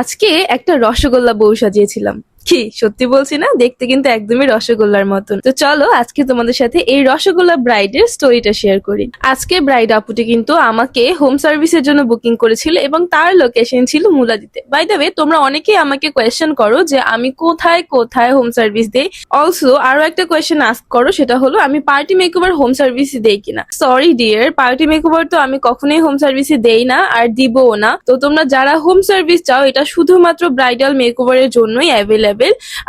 আজকে একটা রসগোল্লা বউ সাজিয়েছিলাম। কি? সত্যি বলছি না? দেখতে কিন্তু একদমই রসগোল্লার মতন। তো চলো, আজকে তোমাদের সাথে এই রসগোল্লা ব্রাইডের স্টোরিটা শেয়ার করি। আজকে ব্রাইড আপুটি কিন্তু আমাকে হোম সার্ভিসের জন্য বুকিং করেছিল এবং তার লোকেশন ছিল মুলাদিতে। বাই দ্য ওয়ে তোমরা অনেকেই আমাকে কোয়েশ্চেন করো যে আমি কোথায় কোথায় হোম সার্ভিস দেই? অলসো আরও একটা কোয়েশ্চেন আস্ক করো, সেটা হলো, আমি পার্টি মেকওভার হোম সার্ভিস দেই কিনা? সরি ডিয়ার পার্টি মেকওভার তো আমি কখনোই হোম সার্ভিসে দেই না আর দিবও না। তো তোমরা যারা হোম সার্ভিস চাও, এটা শুধুমাত্র ব্রাইডাল মেকওভারের জন্যই অ্যাভেলেবেল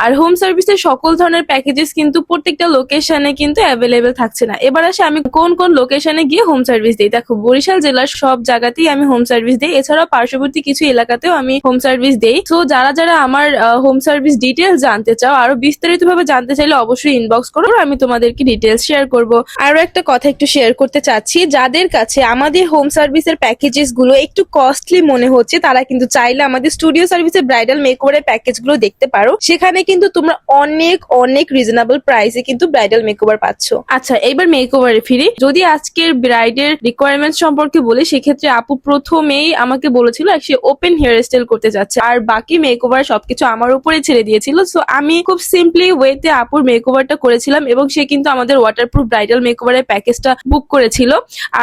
আর হোম সার্ভিসের সকল ধরনের প্যাকেজেস কিন্তু প্রত্যেকটা লোকেশনে কিন্তু অ্যাভেলেবেল থাকছে না। এবার আসে আমি কোন কোন লোকেশনে গিয়ে হোম সার্ভিস দিই। দেখো, বরিশাল জেলার সব জায়গাতেই আমি হোম সার্ভিস দিই। এছাড়াও পার্শ্ববর্তী কিছু এলাকাতেও আমি হোম সার্ভিস দেই। তো যারা যারা আমার হোম সার্ভিস ডিটেলস জানতে চাও, আরও বিস্তারিত ভাবে জানতে চাইলে অবশ্যই ইনবক্স করো। আমি তোমাদেরকে ডিটেলস শেয়ার করব। আরও একটা কথা একটু শেয়ার করতে চাচ্ছি। যাদের কাছে আমাদের হোম সার্ভিসের প্যাকেজেসগুলো একটু কস্টলি মনে হচ্ছে, তারা কিন্তু চাইলে আমাদের স্টুডিও সার্ভিসের ব্রাইডাল মেকওভারের প্যাকেজগুলো দেখতে পারো। সেখানে কিন্তু তোমরা অনেক অনেক রিজনেবল প্রাইসে কিন্তু ব্রাইডাল মেকওভার পাচ্ছ। আচ্ছা এইবার মেকওভারে ফিরি। যদি আজকের ব্রাইডের রিকোয়ারমেন্ট সম্পর্কে বলি, সেক্ষেত্রে আপু প্রথমেই আমাকে বলেছিল সে ওপেন হেয়ার স্টাইল করতে যাচ্ছে। আর বাকি মেকওভার সবকিছু আমার উপরে ছেড়ে দিয়েছিল। সো আমি খুব সিম্পলি ওয়েতে আপুর মেকওভারটা করেছিলাম এবং সে কিন্তু আমাদের ওয়াটারপ্রুফ ব্রাইডাল মেকওভারের প্যাকেজটা বুক করেছিল।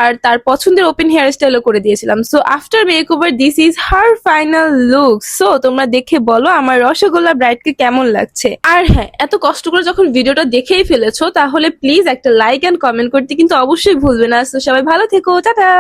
আর তার পছন্দের ওপেন হেয়ার স্টাইলও করে দিয়েছিলাম। So after makeover this is her final look so তোমরা দেখে বলো, আমার রসগোল্লা ব্রাইডকে কেমন লাগছে? আর হ্যাঁ এত কষ্ট করে যখন ভিডিওটা দেখেই ফেলেছো, তাহলে প্লিজ একটা লাইক অ্যান্ড কমেন্ট করতে কিন্তু অবশ্যই ভুলবে না। সবাই ভালো থেকো, টাটা!